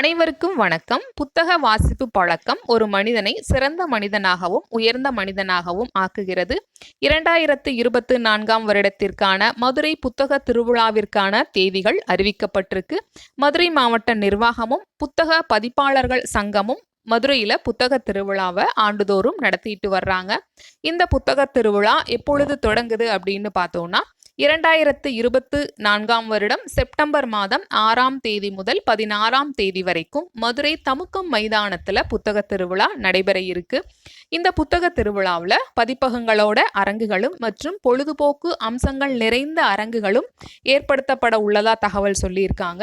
அனைவருக்கும் வணக்கம். புத்தக வாசிப்பு பழக்கம் ஒரு மனிதனை சிறந்த மனிதனாகவும் உயர்ந்த மனிதனாகவும் ஆக்குகிறது. இரண்டாயிரத்து இருபத்து நான்காம் வருடத்திற்கான மதுரை புத்தக திருவிழாவிற்கான தேதிகள் அறிவிக்கப்பட்டிருக்கு. மதுரை மாவட்ட நிர்வாகமும் புத்தக பதிப்பாளர்கள் சங்கமும் மதுரையில் புத்தக திருவிழாவை ஆண்டுதோறும் நடத்திட்டு வர்றாங்க. இந்த புத்தக திருவிழா எப்பொழுது தொடங்குது அப்படின்னு பார்த்தோம்னா இரண்டாயிரத்து இருபத்து நான்காம் வருடம் செப்டம்பர் மாதம் ஆறாம் தேதி முதல் பதினாறாம் தேதி வரைக்கும் மதுரை தமுக்கம் மைதானத்தில் புத்தக திருவிழா நடைபெற இருக்கு. இந்த புத்தக திருவிழாவில் பதிப்பகங்களோட அரங்குகளும் மற்றும் பொழுதுபோக்கு அம்சங்கள் நிறைந்த அரங்குகளும் ஏற்படுத்தப்பட உள்ளதா தகவல் சொல்லியிருக்காங்க.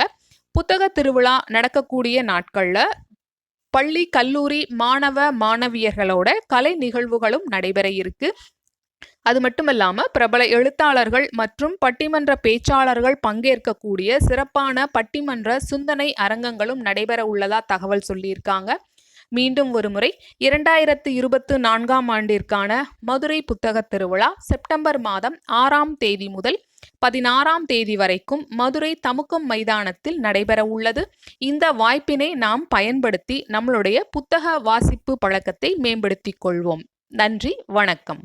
புத்தக திருவிழா நடக்கக்கூடிய நாட்களில் பள்ளி கல்லூரி மாணவ மாணவியர்களோட கலை நிகழ்வுகளும் நடைபெற இருக்கு. அது மட்டுமல்லாமல் பிரபல எழுத்தாளர்கள் மற்றும் பட்டிமன்ற பேச்சாளர்கள் பங்கேற்கக்கூடிய சிறப்பான பட்டிமன்ற சிந்தனை அரங்கங்களும் நடைபெற உள்ளதா தகவல் சொல்லியிருக்காங்க. மீண்டும் ஒருமுறை இரண்டாயிரத்து இருபத்து நான்காம் ஆண்டிற்கான மதுரை புத்தக திருவிழா செப்டம்பர் மாதம் ஆறாம் தேதி முதல் பதினாறாம் தேதி வரைக்கும் மதுரை தமுக்கம் மைதானத்தில் நடைபெற உள்ளது. இந்த வாய்ப்பினை நாம் பயன்படுத்தி நம்மளுடைய புத்தக வாசிப்பு பழக்கத்தை மேம்படுத்திக் கொள்வோம். நன்றி வணக்கம்.